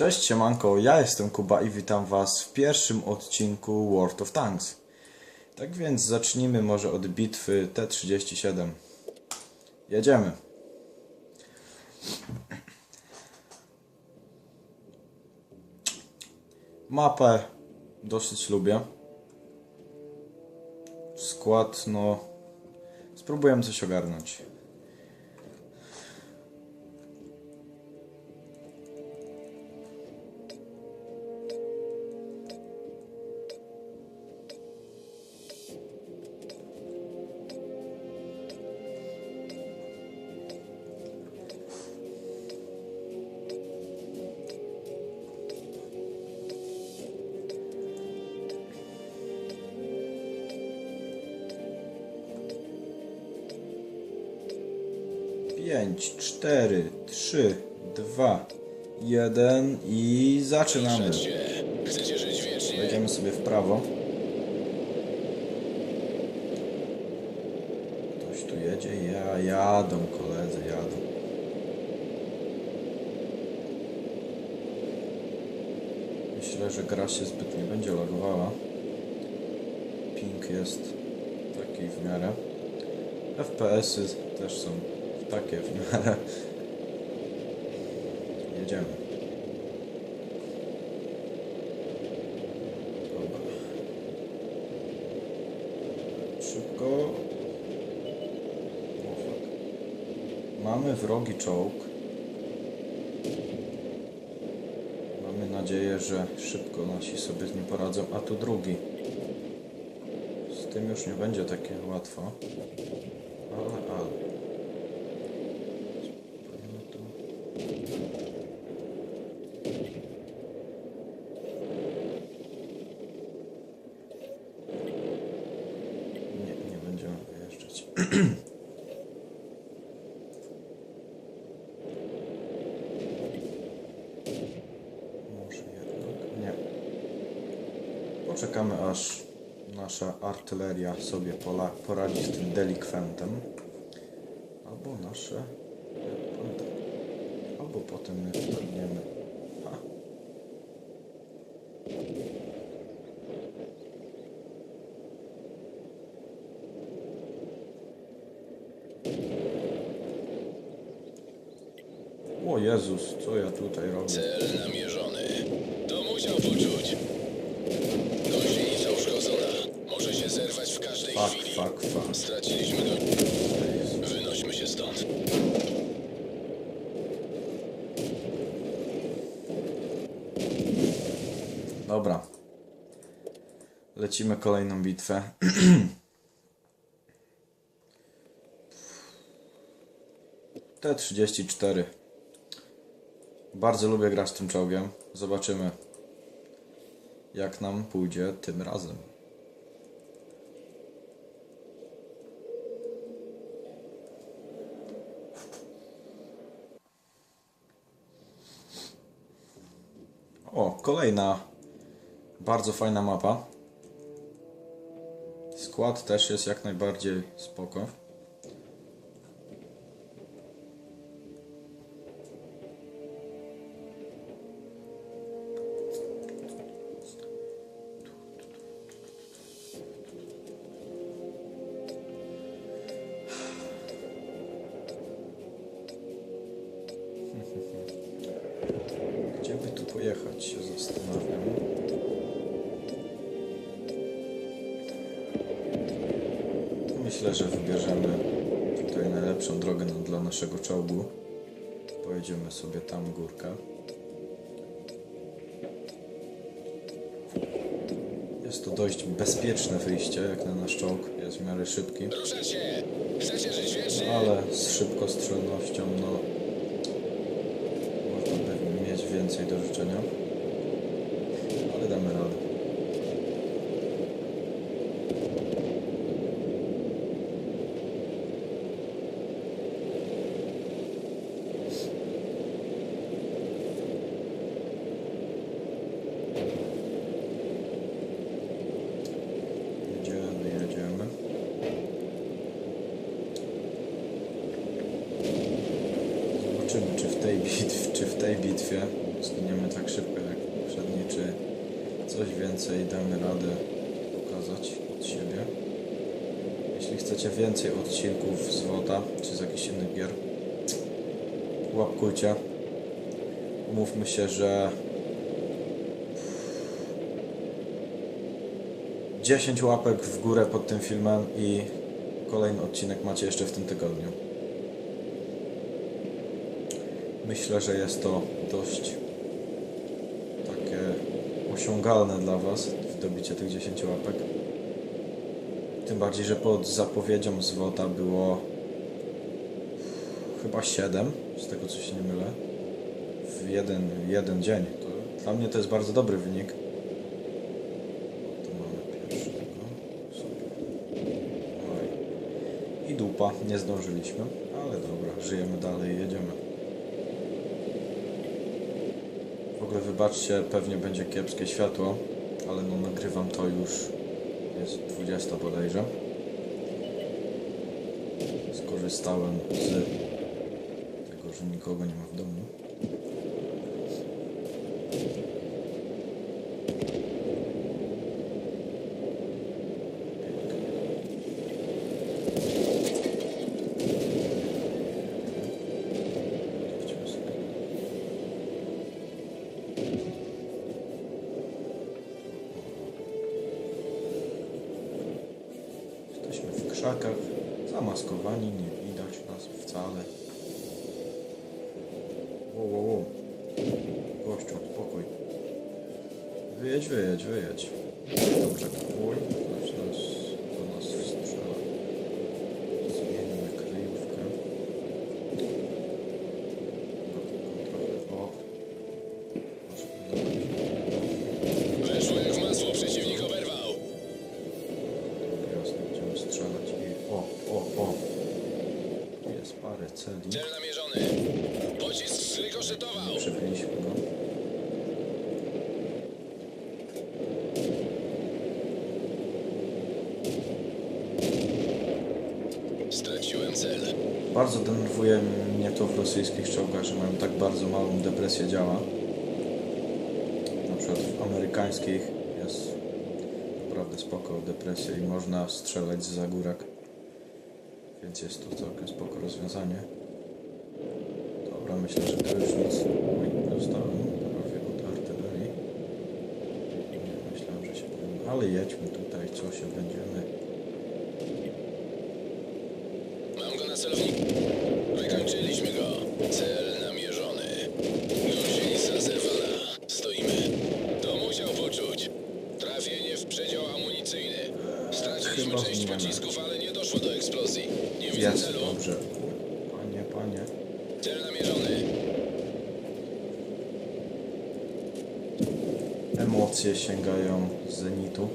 Cześć siemanko, ja jestem Kuba i witam was w pierwszym odcinku World of Tanks. Tak więc zacznijmy może od bitwy T-37. Jedziemy. Mapę dosyć lubię. Skład, no... Spróbujemy coś ogarnąć. Pięć, cztery, trzy, dwa, jeden i zaczynamy. Chcecie żyć wiecznie? Wejdziemy sobie w prawo. Ktoś tu jedzie? Ja, jadą koledzy, jadą. Myślę, że gra się zbyt nie będzie lagowała. Ping jest taki w miarę. FPS-y też są takie w miarę. Jedziemy. Dobra. Szybko. Mamy wrogi czołg. Mamy nadzieję, że szybko nasi sobie z nim poradzą, a tu drugi. Z tym już nie będzie takie łatwo. Ale, ale. Spróbujmy tu. Nie, nie będziemy wyjeżdżać. Może jednak nie. Poczekamy aż nasza artyleria sobie poradzi z tym delikwentem. Albo nasze. Albo potem my wpadniemy. O Jezus, co ja tutaj robię? Cel namierzony. To musiał poczuć. Gościni są uszkodzona. Może się zerwać w każdej chwili. fuck, fuck. Straciliśmy go. Wynośmy się stąd. Dobra. Lecimy kolejną bitwę. T-34. Bardzo lubię grać tym czołgiem. Zobaczymy, jak nam pójdzie tym razem. O, kolejna bardzo fajna mapa. Skład też jest jak najbardziej spoko. Myślę, że wybierzemy tutaj najlepszą drogę dla naszego czołgu. Pojedziemy sobie tam górkę. Jest to dość bezpieczne wyjście, jak na nasz czołg. Jest w miarę szybki. Wiecznie? Ale z szybkostrzelnością, no. Można by mieć więcej do życzenia. Ale damy radę. Jedziemy, jedziemy. Zobaczymy, czy w tej bitwie, zginiemy tak szybko jak poprzedni, czy coś więcej damy radę pokazać od siebie. Jeśli chcecie więcej odcinków z WOTA, czy z jakichś innych gier, łapkujcie. Umówmy się, że 10 łapek w górę pod tym filmem i kolejny odcinek macie jeszcze w tym tygodniu. Myślę, że jest to dość takie osiągalne dla Was zdobycie tych 10 łapek. Tym bardziej, że pod zapowiedzią z było chyba 7, z tego co się nie mylę, w jeden, jeden dzień. To, dla mnie to jest bardzo dobry wynik. I dupa, nie zdążyliśmy, ale dobra, żyjemy dalej, jedziemy. W ogóle wybaczcie, pewnie będzie kiepskie światło, ale no nagrywam to już, jest 20 bodajże. Skorzystałem z tego, że nikogo nie ma w domu. Krzakach, zamaskowani, nie widać nas wcale. Wow, wow, wow. Gościu, spokój. Wyjedź, wyjedź, wyjedź. Bardzo denerwuje mnie to w rosyjskich czołgach, że mają tak bardzo małą depresję działa. Na przykład w amerykańskich jest naprawdę spoko depresja i można strzelać z zagórek. Więc jest to całkiem spoko rozwiązanie. Dobra, myślę, że to już nic Oj, dostałem prawie od artylerii. Nie myślałem, że się powiem. Ale jedźmy tutaj, co się będziemy. Mam go na celowniku. Wykończyliśmy go. Cel namierzony. Gąsienica zerwana. Stoimy. To musiał poczuć. Trafienie w przedział amunicyjny. Straciliśmy Chyba część pocisków, ale nie doszło do eksplozji. Nie widzę Jest, celu. dobrze. Panie, panie. Cel namierzony. Emocje sięgają zenitu.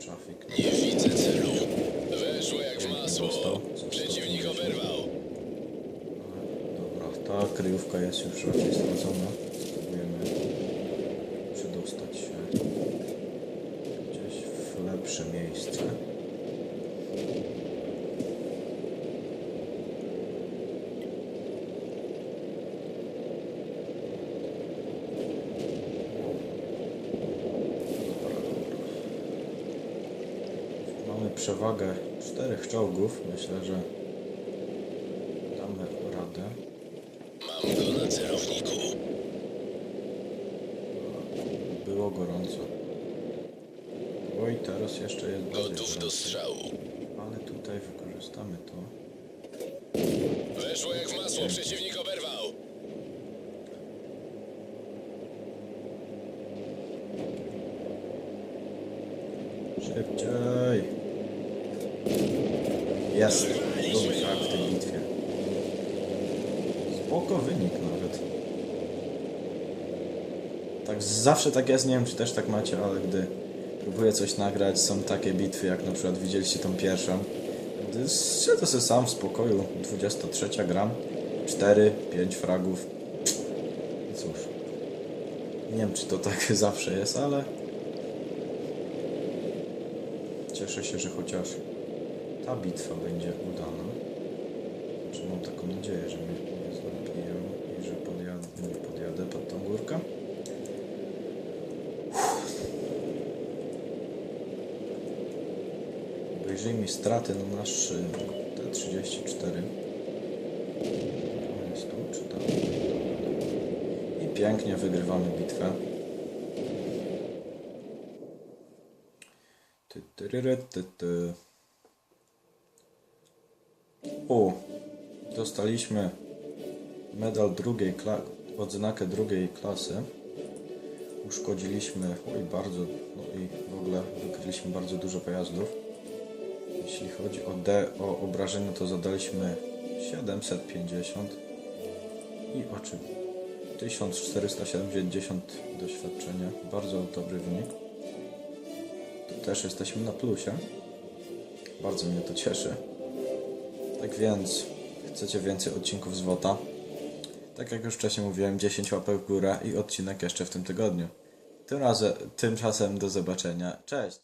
Trafik. Nie widzę celu. Weszło jak w masło. Został. Został. Przeciwnik oberwał. Dobra, ta kryjówka jest już raczej stracona. Spróbujemy przedostać się gdzieś w lepsze miejsce. Mamy przewagę czterech czołgów. Myślę, że damy radę. Mam go na celowniku. Było gorąco. Oj, teraz jeszcze jest Gotów do strzału. Ale tutaj wykorzystamy to. Weszło jak w masło. Przeciwnik oberwał. Szybciej! Jest! Dobry frak w tej bitwie. Spoko wynik nawet. Tak zawsze tak jest, nie wiem czy też tak macie, ale gdy próbuję coś nagrać, są takie bitwy, jak na przykład widzieliście tą pierwszą. Gdy siedzę sobie sam w spokoju, 23 gram, 4, 5 fragów. Cóż. Nie wiem czy to tak zawsze jest, ale Cieszę się, że chociaż ta bitwa będzie udana. mam taką nadzieję, że mnie nie złapiją i że podjadę, nie podjadę pod tą górkę. Obejrzyjmy straty na nasz T34. On jest tu, czy tam? I pięknie wygrywamy bitwę. O, dostaliśmy medal drugiej klasy, odznakę drugiej klasy. Uszkodziliśmy, oj bardzo, no i w ogóle wykryliśmy bardzo dużo pojazdów. Jeśli chodzi o D, o obrażenia, to zadaliśmy 750 i oczy 1470 doświadczenia. Bardzo dobry wynik. Tu też jesteśmy na plusie. Bardzo mnie to cieszy. Tak więc, chcecie więcej odcinków z WOTA? Tak jak już wcześniej mówiłem, 10 łapek w górę i odcinek jeszcze w tym tygodniu. Tym razem, tymczasem do zobaczenia. Cześć!